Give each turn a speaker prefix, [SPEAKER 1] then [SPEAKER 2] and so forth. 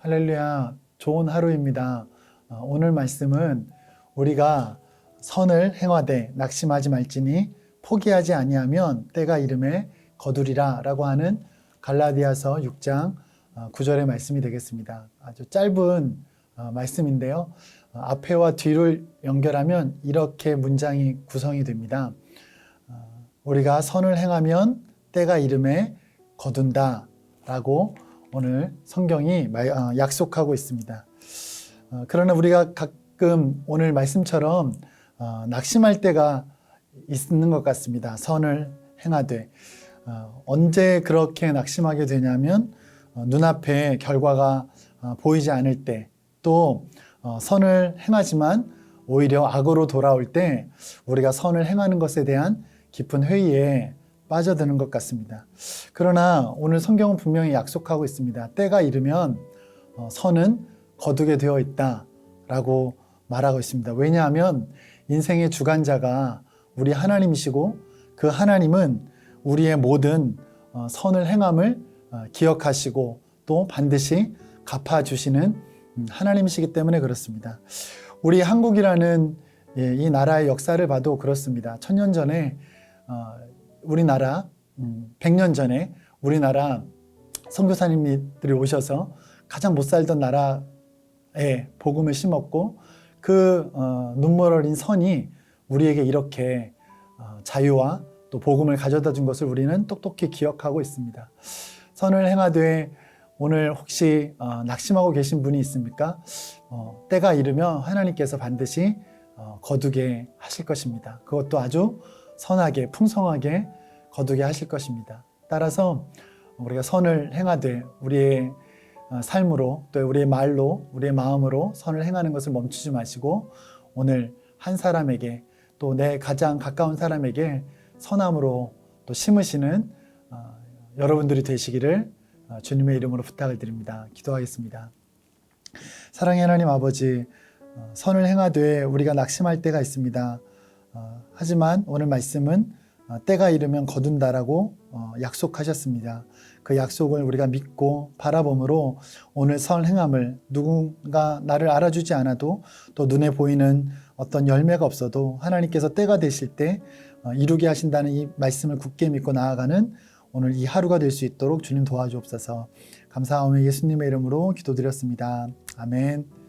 [SPEAKER 1] 할렐루야. 좋은 하루입니다. 어, 오늘 말씀은 우리가 선을 행하되 낙심하지 말지니 포기하지 아니하면 때가 이름에 거두리라라고 하는 갈라디아서 6장 9절의 말씀이 되겠습니다. 아주 짧은 어, 말씀인데요. 어, 앞에와 뒤를 연결하면 이렇게 문장이 구성이 됩니다. 어, 우리가 선을 행하면 때가 이름에 거둔다라고 오늘 성경이 말- 어, 약속하고 있습니다. 어, 그러나 우리가 가끔 오늘 말씀처럼 어, 낙심할 때가 있는 것 같습니다. 선을 행하되 어, 언제 그렇게 낙심하게 되냐면 어, 눈앞에 결과가 어, 보이지 않을 때또 어, 선을 행하지만 오히려 악으로 돌아올 때 우리가 선을 행하는 것에 대한 깊은 회의에 빠져드는 것 같습니다. 그러나 오늘 성경은 분명히 약속하고 있습니다. 때가 이르면 어, 선은 거두게 되어 있다 라고 말하고 있습니다. 왜냐하면 인생의 주관자가 우리 하나님이시고 그 하나님은 우리의 모든 어, 선을 행함을 어, 기억하시고 또 반드시 갚아주시는 음, 하나님이시기 때문에 그렇습니다. 우리 한국이라는 예, 이 나라의 역사를 봐도 그렇습니다. 천년 전에 어, 우리나라, 음, 100년 전에 우리나라 선교사님들이 오셔서 가장 못 살던 나라에 복음을 심었고 그 어, 눈물 어린 선이 우리에게 이렇게 어, 자유와 또 복음을 가져다 준 것을 우리는 똑똑히 기억하고 있습니다. 선을 행하되 오늘 혹시 어, 낙심하고 계신 분이 있습니까? 어, 때가 이르면 하나님께서 반드시 어, 거두게 하실 것입니다. 그것도 아주 선하게 풍성하게 거두게 하실 것입니다. 따라서 우리가 선을 행하되 우리의 어, 삶으로 또 우리의 말로 우리의 마음으로 선을 행하는 것을 멈추지 마시고 오늘 한 사람에게 또 내 가장 가까운 사람에게 선함으로 또 심으시는 어, 여러분들이 되시기를 어, 주님의 이름으로 부탁을 드립니다. 기도하겠습니다. 사랑의 하나님 아버지 어, 선을 행하되 우리가 낙심할 때가 있습니다. 어, 하지만 오늘 말씀은 어, 때가 이르면 거둔다라고 어, 약속하셨습니다. 그 약속을 우리가 믿고 바라봄으로 오늘 선 행함을 누군가 나를 알아주지 않아도 또 눈에 보이는 어떤 열매가 없어도 하나님께서 때가 되실 때 어, 이루게 하신다는 이 말씀을 굳게 믿고 나아가는 오늘 이 하루가 될 수 있도록 주님 도와주옵소서. 감사하며 예수님의 이름으로 기도드렸습니다. 아멘.